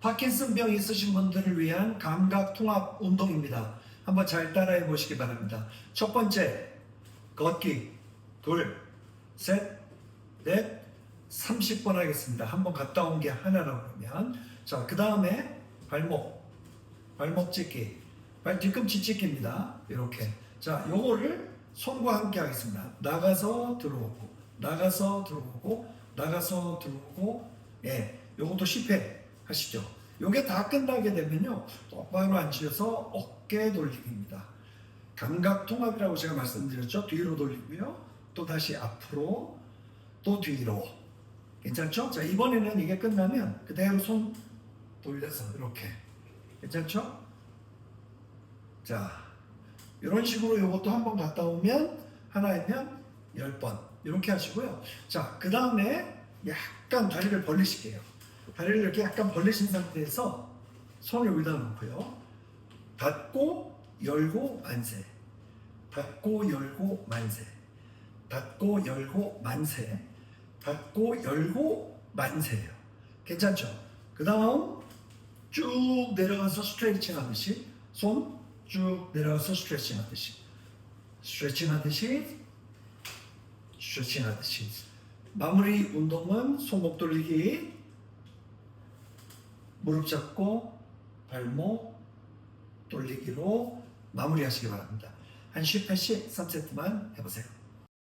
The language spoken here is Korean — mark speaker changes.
Speaker 1: 파킨슨병 있으신 분들을 위한 감각 통합 운동입니다. 한번 잘 따라해 보시기 바랍니다. 첫 번째, 걷기. 둘, 셋, 넷, 30번 하겠습니다. 한번 갔다 온 게 하나라고 그러면. 자, 그 다음에 발목. 발목 찢기. 발 뒤꿈치 찢기입니다. 이렇게. 자, 요거를 손과 함께 하겠습니다. 나가서 들어오고, 나가서 들어오고, 나가서 들어오고, 예, 요것도 10회 하시죠. 요게 다 끝나게 되면요, 똑바로 앉으셔서 어깨 돌리기입니다. 감각 통합이라고 제가 말씀드렸죠. 뒤로 돌리고요, 또 다시 앞으로, 또 뒤로. 괜찮죠? 자, 이번에는 이게 끝나면 그대로 손 돌려서 이렇게. 괜찮죠? 자, 이런 식으로 이것도 한 번 갔다 오면 하나이면 열번 이렇게 하시고요. 자, 그 다음에 약간 다리를 벌리실게요. 다리를 이렇게 약간 벌리신 상태에서 손을 여기다 놓고요. 닫고 열고 만세. 닫고 열고 만세. 닫고 열고 만세. 닫고 열고 만세예요. 괜찮죠? 그 다음 쭉 내려가서 스트레칭 하듯이 손 쭉 내려가서 스트레칭 하듯이 스트레칭 하듯이 스트레칭 하듯이 마무리 운동은 손목 돌리기 무릎 잡고 발목 돌리기로 마무리하시기 바랍니다. 한 10회씩 3세트만 해보세요.